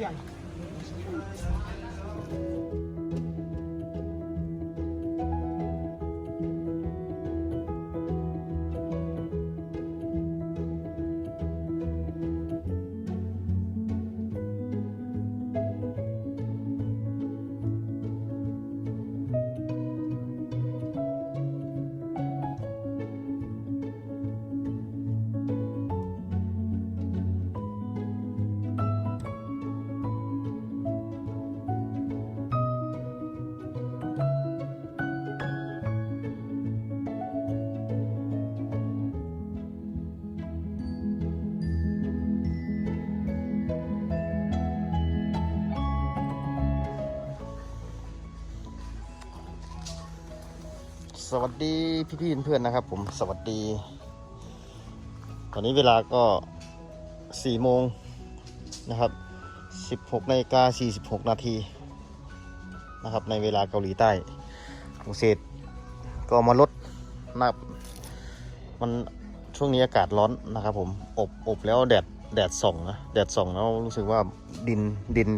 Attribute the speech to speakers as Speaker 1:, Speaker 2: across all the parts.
Speaker 1: mundial.
Speaker 2: สวัสดีพี่ๆเพื่อนๆนะครับ ผมสวัสดี ตอนนี้เวลาก็4โมงนะครับ16นาฬิกา46นาทีนะครับ ในเวลาเกาหลีใต้ผมเศษก็มาลดนะครับมันช่วงนี้อากาศร้อนนะครับ ผมอบอบแล้วแดดแดดส่องนะแดดส่องแล้วรู้สึกว่าดินดิน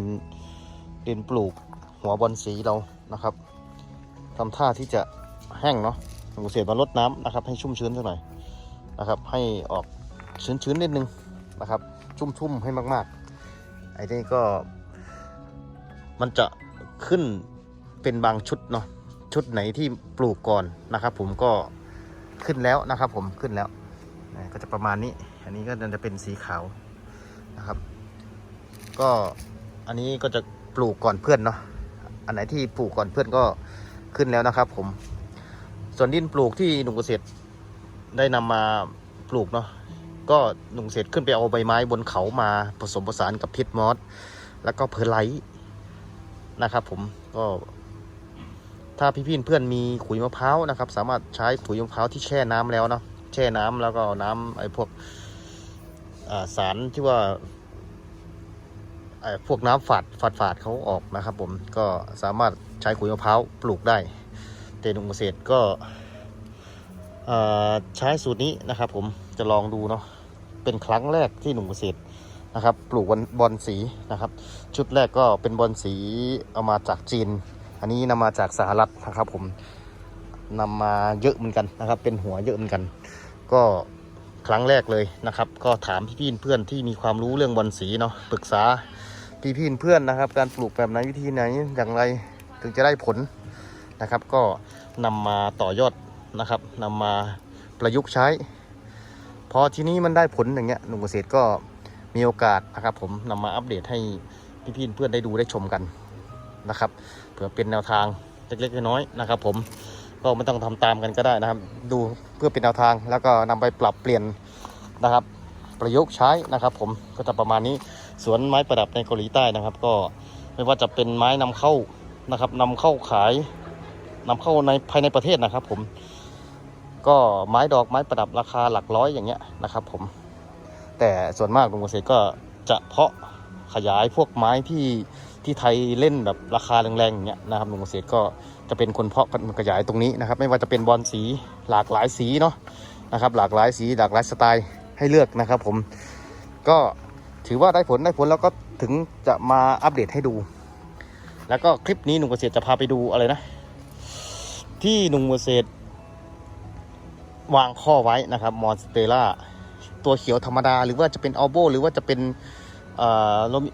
Speaker 2: ดินปลูกหัวบอลสีเรานะครับทำท่าที่จะ แห้งเนาะผมเศษมาลดน้ำนะครับให้ชุ่มชื้นสักหน่อยนะครับ ให้ออกชื้นๆนิดนึงนะครับ ชุ่มๆให้มากๆไอ้นี่ก็มันจะขึ้นเป็นบางชุดเนาะชุดไหนที่ปลูกก่อนนะครับ ผมก็ขึ้นแล้วนะครับ ผมขึ้นแล้วก็จะประมาณนี้ อันนี้ก็จะเป็นสีขาวนะครับ ก็อันนี้ก็จะปลูกก่อนเพื่อนเนาะอันไหนที่ปลูกก่อนเพื่อนก็ขึ้นแล้วนะครับ ผม วนดินปลูกที่หนุ่มเกษตรได้นำมาปลูกเนาะก็หนุ่มเกษตรขึ้นไปเอาใบไม้บนเขามาผสมผสานกับพิษมอสแล้วก็เพอร์ไลท์นะครับผมก็ถ้าพี่ๆเพื่อนมีขุยมะพร้าวนะครับ สามารถใช้ขุยมะพร้าวที่แช่น้ำแล้วเนาะแช่น้ำแล้วก็น้ำไอ้พวกาสารที่ว่าไอ้พวกน้ำฝาดฝาดฝาดเขาออกนะครับ ผมก็สามารถใช้ขุยมะพร้าวปลูกได้ แต่หนุ่มเกษตรก็ใช้สูตรนี้นะครับ ผมจะลองดูเนาะเป็นครั้งแรกที่หนุ่มเกษตรนะครับ ปลูกบอลสีนะครับ ชุดแรกก็เป็นบอลสีเอามาจากจีน อันนี้นำมาจากสหรัฐนะครับ ผมนำมาเยอะเหมือนกันนะครับ เป็นหัวเยอะเหมือนกัน ก็ครั้งแรกเลยนะครับ ก็ถามพี่ๆเพื่อนที่มีความรู้เรื่องบอลสีเนาะปรึกษาพี่ๆเพื่อนนะครับ การปลูกแบบไหนวิธีไหนอย่างไรถึงจะได้ผล นะครับ ก็นำมาต่อยอดนะครับนำมาประยุกต์ใช้ พอทีนี้มันได้ผลอย่างเงี้ยหนุ่มเกษตรก็มีโอกาสนะครับ ผมนำมาอัปเดตให้พี่ๆเพื่อนได้ดูได้ชมกันนะครับเผื่อเป็นแนวทางเล็กๆน้อยๆนะครับ ผมก็ไม่ต้องทำตามกันก็ได้นะครับ ดูเพื่อเป็นแนวทางแล้วก็นำไปปรับเปลี่ยนนะครับ ประยุกต์ใช้นะครับ ผมก็จะประมาณนี้สวนไม้ประดับในเกาหลีใต้นะครับ ก็ไม่ว่าจะเป็นไม้นำเข้านะครับนำเข้าขาย นำเข้าในภายในประเทศนะครับผม ก็ไม้ดอกไม้ประดับราคาหลักร้อยอย่างเงี้ยนะครับผม แต่ส่วนมากลุงเกษตรก็จะเพาะขยายพวกไม้ที่ที่ไทยเล่นแบบราคาแรงๆอย่างเงี้ยนะครับลุงเกษตรก็จะเป็นคนเพาะขยายตรงนี้นะครับ ไม่ว่าจะเป็นบอลสีหลากหลายสีเนาะนะครับ หลากหลายสีหลากหลายสไตล์ให้เลือกนะครับ ผมก็ถือว่าได้ผลได้ผลแล้วก็ถึงจะมาอัปเดตให้ดู แล้วก็คลิปนี้หนุ่มเกษตรจะพาไปดูอะไรนะ ที่หนุ่มเกษตรวางข้อไว้นะครับมอนสเตล่าตัวเขียวธรรมดา หรือว่าจะเป็นอัลโบหรือว่าจะเป็นอ่อโลมิ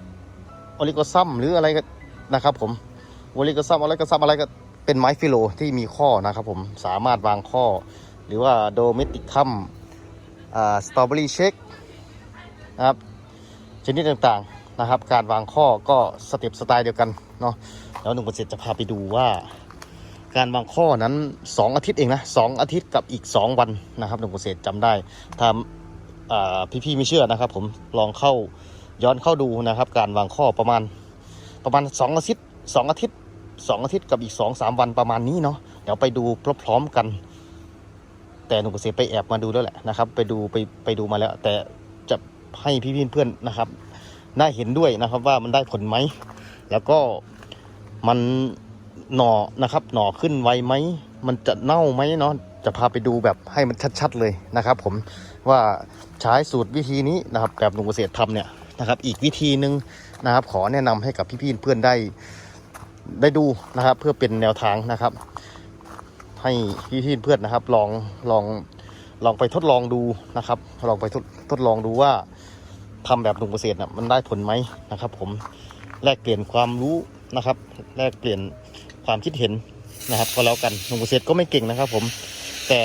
Speaker 2: โอลิโกซัมหรืออะไรก็นะครับผมโอลิโกซัมอะไรก็ซัมอะไรก็เป็นไม้ฟิโลที่มีข้อนะครับผมสามารถวางข้อ หรือว่าโดเมติคัมสตรอเบอรี่เชคนะครับชนิดต่างๆนะครับ การวางข้อก็สเต็ปสไตล์เดียวกันเนาะแล้วหนุ่มเกษตรจะพาไปดูว่า การวางข้อนั้น 2 อาทิตย์เองนะสอาทิตย์กับอีก 2 วันนะครับหนุ่มเกษตรจำได้ถ้าพี่ๆไม่เชื่อนะครับ ผมลองเข้าย้อนเข้าดูนะครับ การวางข้อประมาณประมาณ 2 อาทิตย์ 2 อาทิตย์ 2 อาทิตย์กับอีก 2 3 วันประมาณนี้เนาะเดี๋ยวไปดูพร้อมๆกัน แต่หนุ่มเกษตรไปแอบมาดูแล้วแหละนะครับ ไปดูไปไปดูมาแล้ว แต่จะให้พี่ๆเพื่อนๆนะครับได้เห็นด้วยนะครับว่ามันได้ผลไหม แล้วก็มัน หน่อนะครับ หน่อขึ้นไวไหม มันจะเน่าไหมเนาะจะพาไปดูแบบให้มันชัด ๆ เลยนะครับ ผมว่าใช้สูตรวิธีนี้นะครับแบบหนุ่มเกษตรทำเนี่ยนะครับ อีกวิธีหนึ่งนะครับ ขอแนะนำให้กับพี่ๆเพื่อนได้ได้ดูนะครับ เพื่อเป็นแนวทางนะครับ ให้พี่ๆเพื่อนนะครับ ลองลองลองไปทดลองดูนะครับ ลองไปทดทดลองดูว่าทำแบบหนุ่มเกษตรน่ะมันได้ผลไหมนะครับ ผมแลกเปลี่ยนความรู้นะครับ แลกเปลี่ยน ความคิดเห็นนะครับก็แล้วกันหนุ่มเกษตรก็ไม่เก่งนะครับ ผม แต่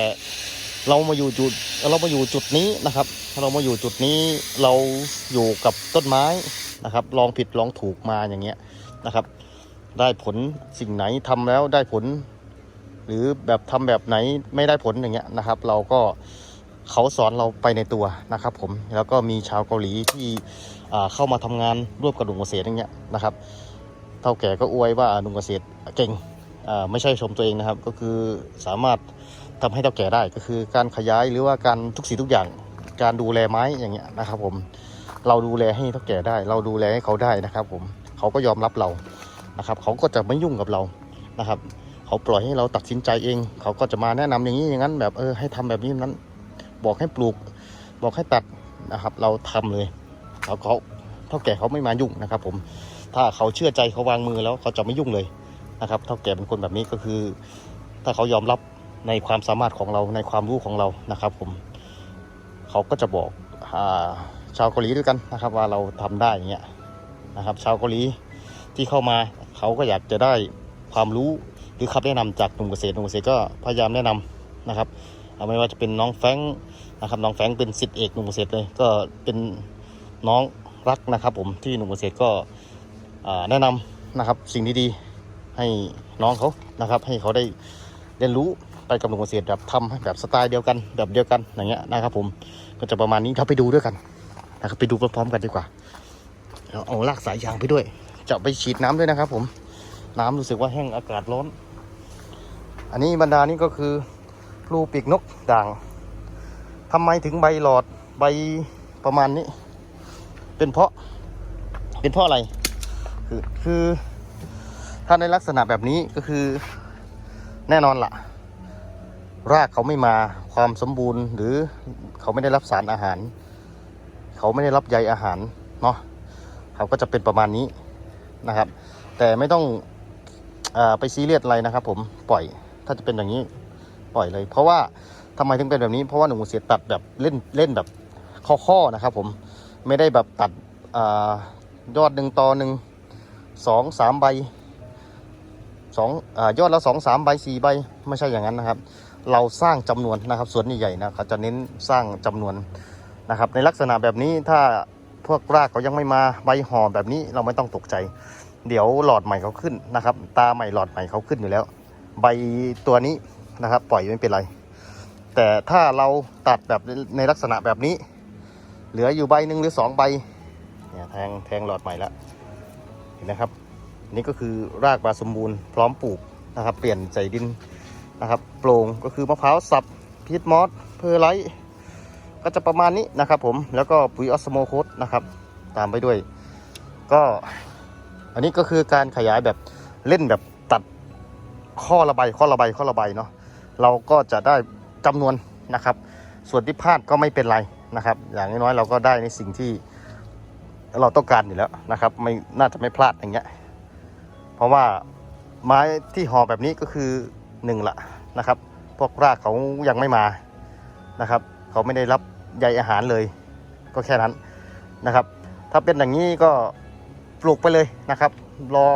Speaker 2: เรามาอยู่จุดเรามาอยู่จุดนี้นะครับ เรามาอยู่จุดนี้เราอยู่กับต้นไม้นะครับ ลองผิดลองถูกมาอย่างเงี้ยนะครับ ได้ผลสิ่งไหนทำแล้วได้ผล หรือแบบทำแบบไหนไม่ได้ผลอย่างเงี้ยนะครับ เราก็เขาสอนเราไปในตัวนะครับ ผมแล้วก็มีชาวเกาหลีที่เข้ามาทำงานร่วมกับหนุ่มเกษตรอย่างเงี้ยนะครับเท่าแก่ก็อวยว่าหนุ่มเกษตร เก่งอ่าไม่ใช่ชมตัวเองนะครับ ก็คือสามารถทำให้เท่าแก่ได้ก็คือการขยายหรือว่าการทุกสิ่งทุกอย่างการดูแลไม้อย่างเงี้ยนะครับ ผมเราดูแลให้เท่าแก่ได้ เราดูแลให้เขาได้นะครับ ผมเขาก็ยอมรับเรานะครับ เขาก็จะไม่ยุ่งกับเรานะครับ เขาปล่อยให้เราตัดสินใจเอง เขาก็จะมาแนะนำอย่างนี้อย่างนั้น แบบเออให้ทำแบบนี้นั้น บอกให้ปลูก บอกให้ตัดนะครับ เราทำเลยแล้วเขาเท่าแก่เขาไม่มายุ่งนะครับ ผมถ้าเขาเชื่อใจเขาวางมือแล้วเขาจะไม่ยุ่งเลย นะครับเท่าแก่เป็นคนแบบนี้ก็คือ ถ้าเขายอมรับในความสามารถของเราในความรู้ของเรานะครับ ผมเขาก็จะบอกอาชาวเกาหลีด้วยกันนะครับ ว่าเราทำได้อย่างเงี้ยนะครับ ชาวเกาหลีที่เข้ามาเขาก็อยากจะได้ความรู้หรือคำแนะนำจากหนุ่มเกษตรหนุ่มเกษตรก็พยายามแนะนำนะครับไม่ว่าจะเป็นน้องแฟงนะครับน้องแฟงเป็นสิทธิเอกหนุ่มเกษตรเลยก็เป็นน้องรักนะครับ ผมที่หนุ่มเกษตรก็แนะนำนะครับสิ่งดีๆ ให้น้องเขานะครับ ให้เขาได้เรียนรู้ไปกับหนุ่มเกษตรแบบทำแบบสไตล์เดียวกันแบบเดียวกันอย่างเงี้ยนะครับ ผมก็จะประมาณนี้เราไปดูด้วยกันนะครับไปดูพร้อมๆกันดีกว่าเอาเอาลากสายยางไปด้วย จะไปฉีดน้ำด้วยนะครับ ผมน้ำรู้สึกว่าแห้งอากาศร้อน อันนี้บรรดานี่ก็คือรูปีกนกด่างทำไมถึงใบหลอดใบประมาณนี้ เป็นเพราะเป็นเพราะอะไร คือคือ ถ้าในลักษณะแบบนี้ก็คือแน่นอนละ่ะ รากเขาไม่มาความสมบูรณ์ หรือเขาไม่ได้รับสารอาหาร เขาไม่ได้รับใยอาหารเนาะเขาก็จะเป็นประมาณนี้นะครับ แต่ไม่ต้องอไปซีเรียสอะไรนะครับ ผมปล่อยถ้าจะเป็นอย่างนี้ปล่อยเลย เพราะว่าทำไมถึงเป็นแบบนี้เพราะว่าหนุ่มเสียตัดแบบเล่นเล่นแบบข้อๆนะครับ ผมไม่ได้แบบตัดอยอดหนึ่งตอหนึ่งสองสามใบ สองอยอดละสองสามใบสี่ใบไม่ใช่อย่างนั้นนะครับ เราสร้างจำนวนนะครับสวนใหญ่ๆนะเขาจะเน้นสร้างจำนวนนะครับ ในลักษณะแบบนี้ถ้าพวกรากเขายังไม่มาใบห่อแบบนี้เราไม่ต้องตกใจ เดี๋ยวหลอดใหม่เขาขึ้นนะครับ ตาใหม่หลอดใหม่เขาขึ้นอยู่แล้ว ใบตัวนี้นะครับ ปล่อยไม่เป็นไร แต่ถ้าเราตัดแบบในลักษณะแบบนี้ เหลืออยู่ใบหนึ่งหรือสองใบเนี่ยแทงแทงหลอดใหม่แล้วเห็นไหมครับ นี่ก็คือรากบาสมบูรณ์พร้อมปลูกนะครับ เปลี่ยนใส่ดินนะครับโปร่งก็คือมะพร้าวสับพีทมอสเพอร์ไลท์ก็จะประมาณนี้นะครับผมแล้วก็ปุ๋ยออสโมโคสนะครับ ตามไปด้วย ก็อันนี้ก็คือการขยายแบบเล่นแบบตัดข้อระบายข้อระบายข้อระบายเนาะเราก็จะได้จำนวนนะครับ ส่วนที่พลาดก็ไม่เป็นไรนะครับ อย่างน้อยๆเราก็ได้ในสิ่งที่เราต้องการอยู่แล้วนะครับ ไม่น่าจะไม่พลาดอย่างเงี้ย เพราะว่าไม้ที่ห่อแบบนี้ก็คือหนึ่งละนะครับ พวกรากเขายังไม่มานะครับ เขาไม่ได้รับใยอาหารเลย ก็แค่นั้นนะครับ ถ้าเป็นอย่างนี้ก็ปลูกไปเลยนะครับ รอ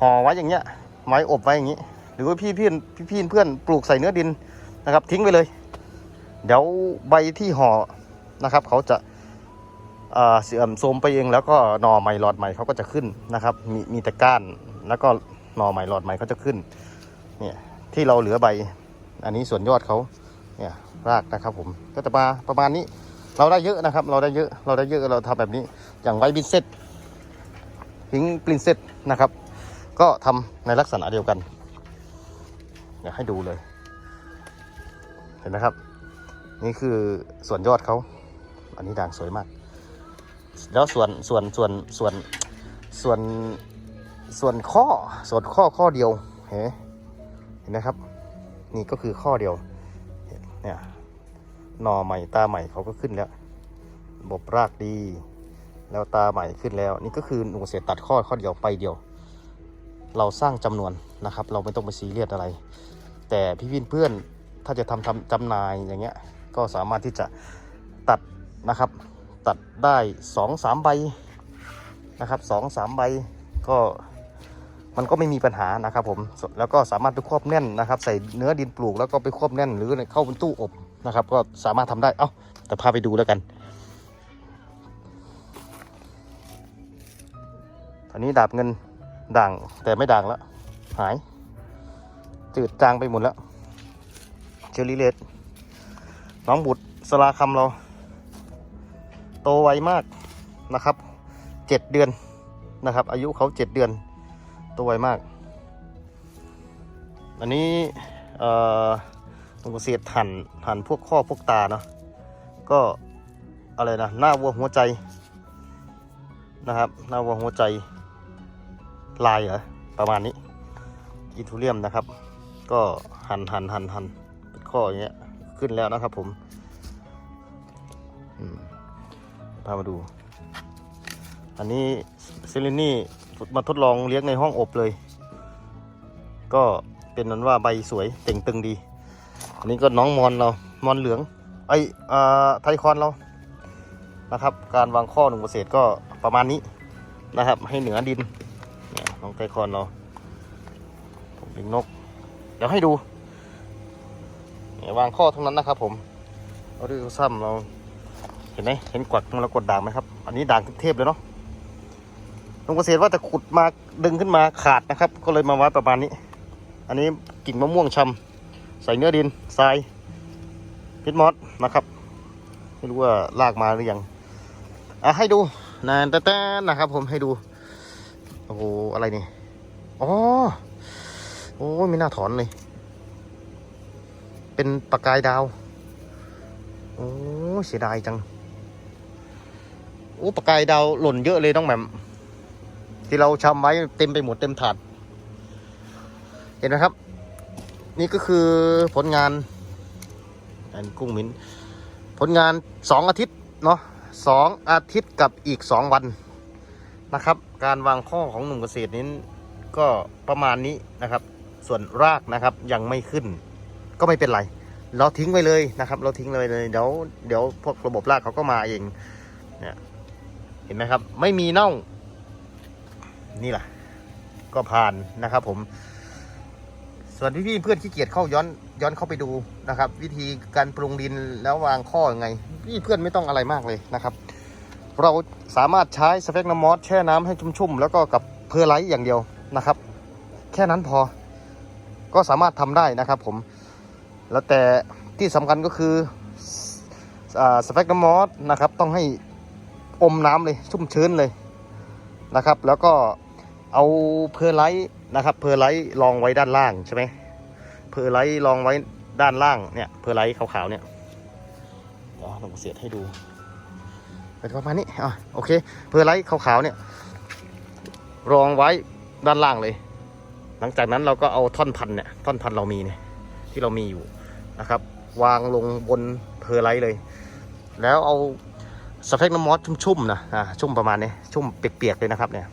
Speaker 2: ห่อไว้อย่างเงี้ยไม้อบไว้อย่างนี้ หรือว่าพี่เพื่อนพี่พี่เพื่อนปลูกใส่เนื้อดินนะครับ ทิ้งไปเลย เดี๋ยวใบที่ห่อนะครับ เขาจะ เอ่อเสื่อมโทรมไปเองแล้วก็หน่อใหม่หลอดใหม่เขาก็จะขึ้นนะครับมีมีแต่ก้านแล้วก็หน่อใหม่หลอดใหม่เขาจะขึ้นเนี่ยที่เราเหลือใบ อันนี้ส่วนยอดเขาเนี่ยรากนะครับผมก็จะมาประมาณนี้เราได้เยอะนะครับ เราได้เยอะเราได้เยอะเราทำแบบนี้อย่างไวบินเซตพิงปรินเซตนะครับ ก็ทำในลักษณะเดียวกันเดี๋ยวให้ดูเลย เห็นไหมครับ นี่คือส่วนยอดเขา อันนี้ด่างสวยมาก แล้วส่วนส่วนส่วนส่วนส่วนส่วนข้อส่วนข้อข้อเดียวเห็นไหมเห็นไหมครับ นี่ก็คือข้อเดียวเนี่ยหน่อใหม่ตาใหม่เขาก็ขึ้นแล้วบบรากดี แล้วตาใหม่ขึ้นแล้ว นี่ก็คือหนูเสียตัดข้อข้อเดียวไปเดียว เราสร้างจำนวนนะครับ เราไม่ต้องไปซีเรียสอะไร แต่พี่วินเพื่อนถ้าจะทำทำจำนายอย่างเงี้ยก็สามารถที่จะตัดนะครับ ตัดได้สองสามใบนะครับสองสามใบก็มันก็ไม่มีปัญหานะครับผมแล้วก็สามารถไปควบแน่นนะครับ ใส่เนื้อดินปลูกแล้วก็ไปควบแน่นหรือเข้าเป็นตู้อบนะครับ ก็สามารถทำได้เอ้าแต่พาไปดูแล้วกันตอนนี้ดาบเงินด่างแต่ไม่ด่างแล้วหาย จืดจางไปหมดแล้วเชอรี่เลดน้องบุตรสลาคำเรา โตไวมากนะครับเจ็ดเดือนนะครับ อายุเขาเจ็ดเดือน โตไวมาก อันนี้ตรงเสียดหั่นหั่นพวกข้อพวกตาเนาะก็อะไรนะหน้าวัวหัวใจนะครับหน้าวัวหัวใจลายเหรอประมาณนี้อีทูเรียมนะครับ ก็หันหันหันหันเป็นข้ออย่างเงี้ยขึ้นแล้วนะครับผม อืม พามาดู อันนี้เซเลนี่มาทดลองเลี้ยงในห้องอบเลย ก็เป็นนั้นว่าใบสวยเต่งตึงดี อันนี้ก็น้องมอนเรา มอนเหลือง ไอยอ่าไทยคอนเรา นะครับ การวางข้อหนึ่งเกษตรก็ประมาณนี้นะครับ ให้เหนือดินเนี่ยน้องไทยคอนเราผมเลี้ยงนก เดี๋ยวให้ดูวางข้อทั้งนั้นนะครับผม เอาดูซ้ำเรา เห็นไหมเห็นกวักมรกตด่างไหมครับ อันนี้ด่างเทพเลยเนาะลุงเกษตรว่าจะขุดมาดึงขึ้นมาขาดนะครับ ก็เลยมาไว้ประมาณนี้ อันนี้กิ่งมะม่วงชำใส่เนื้อดินทรายพิษมอสนะครับไม่รู้ว่าลากมาหรือยังอะให้ดูนานแต่นะครับ ผมให้ดูโอ้โหอะไรนี่อ๋อโอ้ไม่น่าถอนเลย เป็นประกายดาว โอ้เสียดายจัง โอ้ประกายดาวหล่นเยอะเลยน้องแหม่มที่เราชำไว้เต็มไปหมดเต็มถาดเห็นไหมครับ นี่ก็คือผลงานอันกุ้งมิ้นผลงานสองอาทิตย์เนาะสองอาทิตย์กับอีกสองวันนะครับ การวางข้อของหนุ่มเกษตรนี้ก็ประมาณนี้นะครับ ส่วนรากนะครับยังไม่ขึ้น ก็ไม่เป็นไร เราทิ้งไว้เลยนะครับ เราทิ้งเลยเลยเดี๋ยวเดี๋ยวพวกระบบรากเขาก็มาเองเนี่ย เห็นไหมครับ ไม่มีเน่านี่แหละ ก็ผ่านนะครับ ผม ส่วนพี่พี่ๆเพื่อนขี้เกียจเข้าย้อนย้อนเข้าไปดูนะครับ วิธีการปรุงดินแล้ววางข้อยังไง พี่เพื่อนไม่ต้องอะไรมากเลยนะครับ เราสามารถใช้สเปกน้ำมอสแช่น้ำให้ชุ่มๆแล้วก็กับเพอไลท์อย่างเดียวนะครับ แค่นั้นพอ ก็สามารถทำได้นะครับ ผม แล้วแต่ที่สำคัญก็คือสเปกน้ำมอสนะครับ ต้องให้ อมน้ำเลยชุ่มชื้นเลยนะครับ แล้วก็เอาเพอร์ไลท์นะครับเพอร์ไลท์รองไว้ด้านล่างใช่ไหมเพอร์ไลท์รองไว้ด้านล่างเนี่ยเพอร์ไลท์ขาวๆเนี่ยเดี๋ยวลองเสียดให้ดูเป็นประมาณนี้อะโอเคเพอร์ไลท์ขาวๆเนี่ยรองไว้ด้านล่างเลย หลังจากนั้นเราก็เอาท่อนพันเนี่ยท่อนพันเรามีเนี่ยที่เรามีอยู่นะครับ วางลงบนเพอร์ไลท์เลย แล้วเอา สเปกน้ำมอสชุ่มๆนะอ่าชุ่มประมาณนี้ ชุ่มเปียกๆเลยนะครับเนี่ย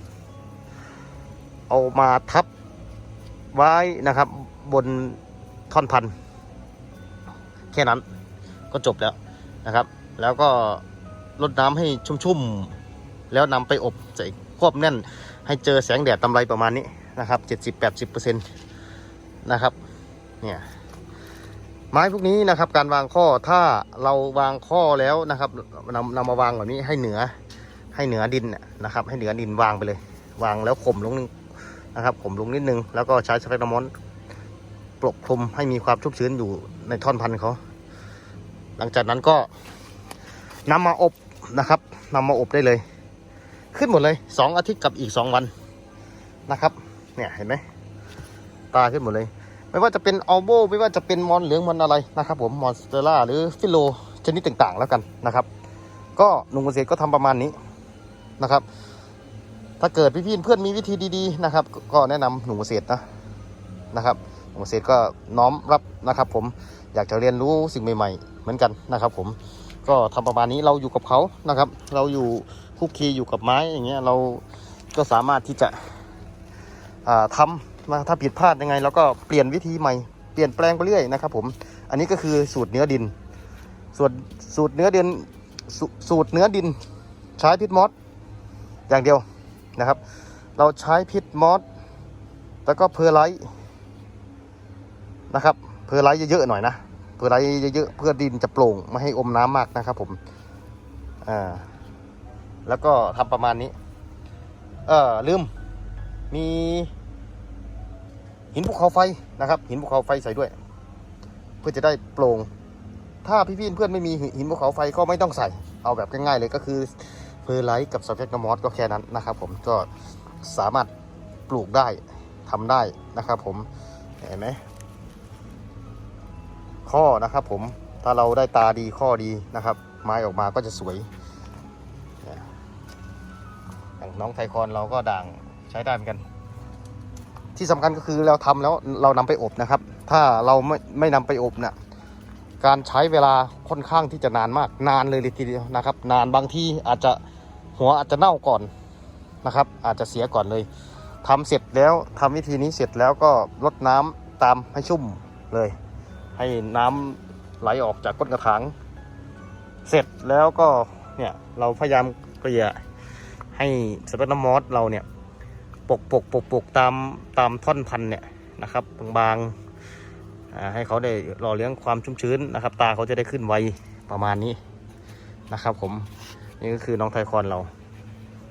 Speaker 2: เอามาทับไว้นะครับ บนท่อนพัน แค่นั้นก็จบแล้วนะครับ แล้วก็รดน้ำให้ชุ่มๆ แล้วนำไปอบใส่ควบแน่น ให้เจอแสงแดดตำไรประมาณนี้นะครับ 70-80%นะครับเนี่ย ไม้พวกนี้นะครับ การวางข้อถ้าเราวางข้อแล้วนะครับนำนำมาวางแบบนี้ให้เหนือให้เหนือดินนะครับ ให้เหนือดินวางไปเลย วางแล้วข่มลงนึงนะครับข่มลงนิดนึง แล้วก็ใช้สเปกน้ำมอนปกคลุมให้มีความชุ่มชื้นอยู่ในท่อนพันธุ์เขาหลังจากนั้นก็นำมาอบนะครับนำมาอบได้เลย ขึ้นหมดเลยสองอาทิตย์กับอีกสองวันนะครับ เนี่ยเห็นไหมตาขึ้นหมดเลย ไม่ว่าจะเป็นอัลโบไม่ว่าจะเป็นมอนเหลืองมอนอะไรนะครับผมมอนสเตล่าหรือฟิโลชนิดต่างๆ แล้วกันนะครับ ก็หนุ่มเกษตรก็ทำประมาณนี้นะครับ ถ้าเกิดพี่ๆเพื่อนมีวิธีดีๆนะครับ ก็แนะนำหนุ่มเกษตรนะนะครับหนุ่มเกษตรก็น้อมรับนะครับ ผมอยากจะเรียนรู้สิ่งใหม่ ๆ เหมือนกันนะครับ ผมก็ทำประมาณนี้เราอยู่กับเขานะครับ เราอยู่คุกคีอยู่กับไม้อย่างเงี้ยเราก็สามารถที่จะอ่า ทำนะถ้าผิดพลาดยังไงเราก็เปลี่ยนวิธีใหม่เปลี่ยนแปลงไปเรื่อยนะครับ ผมอันนี้ก็คือสูตรเนื้อดิน ส่วนสูตรเนื้อดินสสูตรเนื้อดิน ใช้พิษมอสอย่างเดียวนะครับ เราใช้พิษมอสแล้วก็เพอร์ไลท์นะครับเพอร์ไลท์เยอะๆหน่อยนะเพอร์ไลท์เยอะๆเพื่อดินจะโปร่งไม่ให้อมน้ำมากนะครับ ผมอ่าแล้วก็ทำประมาณนี้ เออลืมมี หินภูเขาไฟนะครับ หินภูเขาไฟใส่ด้วย เพื่อจะได้โปร่งถ้าพี่ๆเพื่อนไม่มีหินภูเขาไฟก็ไม่ต้องใส่เอาแบบง่ายๆเลยก็คือเพอร์ไลท์กับสเปกนามอสก็แค่นั้นนะครับ ผมก็สามารถปลูกได้ทำได้นะครับ ผมเห็นไหมข้อนะครับ ผมถ้าเราได้ตาดีข้อดีนะครับ ไม้ออกมาก็จะสวยเนี่ยอย่างน้องไทคอนเราก็ด่างใช้ได้เหมือนกัน ที่สำคัญก็คือเราทำแล้วเรานำไปอบนะครับ ถ้าเราไม่ไม่นำไปอบเนี่ยการใช้เวลาค่อนข้างที่จะนานมากนานเลยทีเดียวนะครับ นานบางที่อาจจะหัวอาจจะเน่าก่อนนะครับ อาจจะเสียก่อนเลยทำเสร็จแล้วทำวิธีนี้เสร็จแล้วก็ลดน้ำตามให้ชุ่มเลย ให้น้ำไหลออกจากก้นกระถางเสร็จแล้วก็เนี่ยเราพยายามเกลี่ยให้สเปรย์น้ำมอสเราเนี่ย ปกปกปกปกตามตามท่อนพันเนี่ยนะครับบางๆให้เขาได้หล่อเลี้ยงความชุ่มชื้นนะครับ ตาเขาจะได้ขึ้นไวประมาณนี้นะครับ ผมนี่ก็คือน้องไทคอนเรา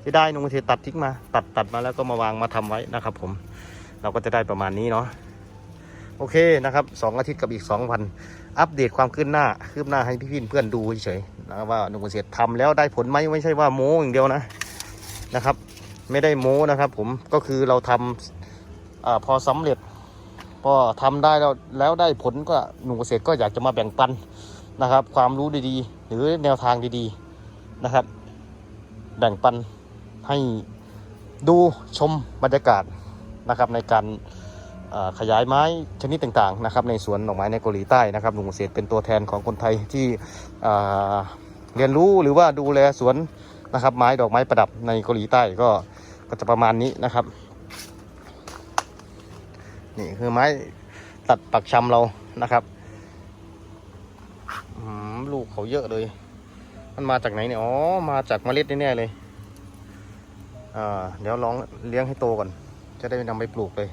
Speaker 2: ที่ได้นุ่งเทตัดทิ้งมา ตัดตัดมาแล้วก็มาวางมาทำไว้นะครับ ผมเราก็จะได้ประมาณนี้เนาะโอเคนะครับสองอาทิตย์กับอีกสองวันอัปเดตความคืบหน้าคืบหน้าให้พี่ๆเพื่อนดูเฉยๆนะว่านุ่งเกษตรทำแล้วได้ผลไหมไม่ใช่ว่าโม้อย่างเดียวนะนะครับ ไม่ได้โม้นะครับผมก็คือเราทำอพอสำเร็จ พอทำได้แล้วแล้วได้ผลก็หนุ่มเกษตรก็อยากจะมาแบ่งปันนะครับ ความรู้ดีๆ หรือแนวทางดีๆนะครับ แบ่งปันให้ดูชมบรรยากาศนะครับในการขยายไม้ชนิดต่างๆนะครับในสวนดอกไม้ในเกาหลีใต้นะครับหนุ่มเกษตรเป็นตัวแทนของคนไทยที่เรียนรู้หรือว่าดูแลสวนนะครับไม้ดอกไม้ประดับในเกาหลีใต้ก็ ก็จะประมาณนี้นะครับ นี่คือไม้ตัดปักชำเรานะครับลูกเขาเยอะเลย มันมาจากไหนเนี่ย อ๋อ มาจากเมล็ดแน่ๆเลยอ่าเดี๋ยวลองเลี้ยงให้โตก่อน จะได้นำไปปลูกเลย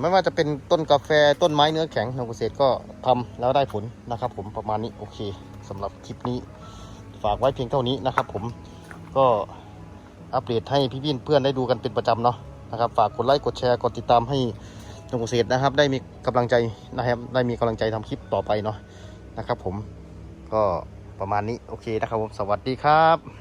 Speaker 2: ไม่ว่าจะเป็นต้นกาแฟต้นไม้เนื้อแข็งทางเกษตรก็ทำแล้วได้ผลนะครับ ผมประมาณนี้โอเคสำหรับคลิปนี้ ฝากไว้เพียงเท่านี้นะครับ ผมก็ อัปเดตให้พี่ๆเพื่อนได้ดูกันเป็นประจำเนาะนะครับฝากกดไลค์กดแชร์กดติดตามให้หนุ่มเกษตรนะครับ ได้มีกำลังใจนะครับได้มีกำลังใจทำคลิปต่อไปเนาะนะครับ ผมก็ประมาณนี้โอเคนะครับผมสวัสดีครับ